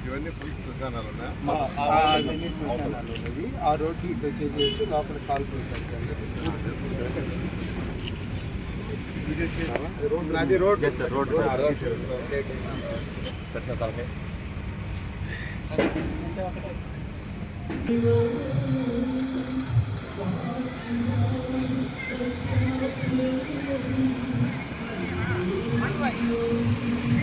ఇవన్నీ ఫుల్ శ్మశానాలు అవన్నీ శ్మశానాలు ఉన్నది ఆ రోడ్డు ఇటు వచ్చేసేసి లోపల కాల్పులు అది రోడ్ రోడ్ మెయిన్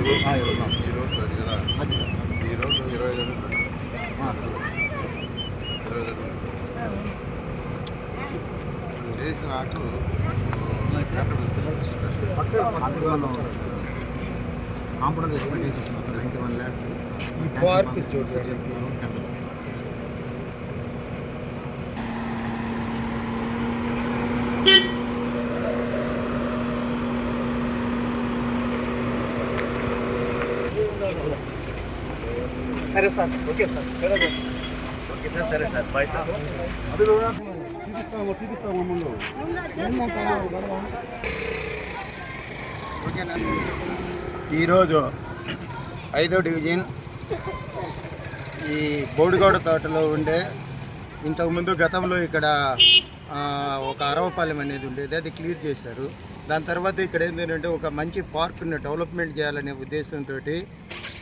రోడ్ ఈ రోడ్ ఈ రోడ్ అది కదా ఈ రోడ్ ఇరవై ఐదు అడుగులు ఇరవై ఐదు అడుగులు చేసి నాకు compound expect twenty one lakhs ఈ పార్క్ చూడండి సరే sir okay sir okay sir సరే సార్ బాయ్ సార్ తీపిస్తాము తీపిస్తాము ముందు ఈరోజు ఐదో డివిజన్ ఈ బోడిగౌడ తోటలో ఉండే ఇంతకుముందు గతంలో ఇక్కడ ఒక అరవపాలెం అనేది ఉండేది అది క్లియర్ చేశారు. దాని తర్వాత ఇక్కడ ఏంటంటే ఒక మంచి పార్క్ని డెవలప్మెంట్ చేయాలనే ఉద్దేశంతో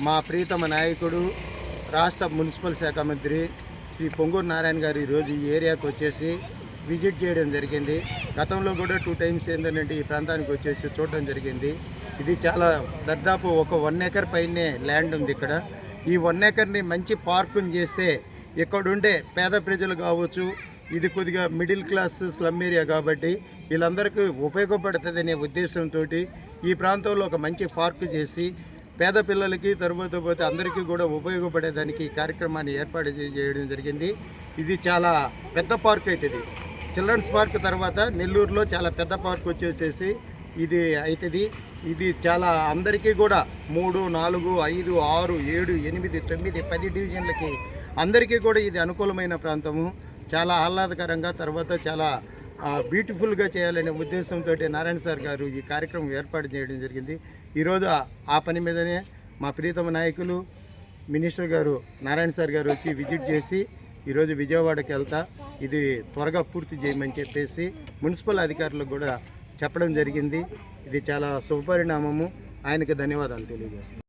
మా ప్రీతమ నాయకుడు రాష్ట్ర మున్సిపల్ శాఖ మంత్రి శ్రీ పొంగూరు నారాయణ గారు ఈరోజు ఈ ఏరియాకి వచ్చేసి విజిట్ చేయడం జరిగింది. గతంలో కూడా టూ టైమ్స్ ఏంటంటే ఈ ప్రాంతానికి వచ్చేసి చూడడం జరిగింది. ఇది చాలా దాదాపు ఒక వన్ ఏకర్ పైనే ల్యాండ్ ఉంది ఇక్కడ. ఈ వన్ ఏకర్ని మంచి పార్కుని చేస్తే ఇక్కడ ఉండే పేద ప్రజలు కావచ్చు ఇది కొద్దిగా మిడిల్ క్లాస్ స్లమ్ ఏరియా కాబట్టి వీళ్ళందరికీ ఉపయోగపడుతుందనే ఉద్దేశంతో ఈ ప్రాంతంలో ఒక మంచి పార్కు చేసి పేద పిల్లలకి తర్వాత పోతే అందరికీ కూడా ఉపయోగపడేదానికి ఈ కార్యక్రమాన్ని ఏర్పాటు చేయడం జరిగింది. ఇది చాలా పెద్ద పార్క్ అవుతుంది చిల్డ్రన్స్ పార్క్ తర్వాత నెల్లూరులో చాలా పెద్ద పార్క్ వచ్చేసేసి ఇది అవుతుంది ఇది చాలా అందరికీ కూడా మూడు నాలుగు ఐదు ఆరు ఏడు ఎనిమిది తొమ్మిది పది డివిజన్లకి అందరికీ కూడా ఇది అనుకూలమైన ప్రాంతము. చాలా ఆహ్లాదకరంగా తర్వాత చాలా బ్యూటిఫుల్గా చేయాలనే ఉద్దేశంతో నారాయణ సార్ గారు ఈ కార్యక్రమం ఏర్పాటు చేయడం జరిగింది. ఈరోజు ఆ- పని మీదనే మా ప్రీతమ నాయకులు మినిస్టర్ గారు నారాయణ సార్ గారు వచ్చి విజిట్ చేసి ఈరోజు విజయవాడకి వెళ్తా ఇది త్వరగా పూర్తి చేయమని చెప్పేసి మున్సిపల్ అధికారులకు కూడా చెప్పడం జరిగింది. ఇది చాలా శుభపరిణామము. ఆయనకి ధన్యవాదాలు తెలియజేస్తాను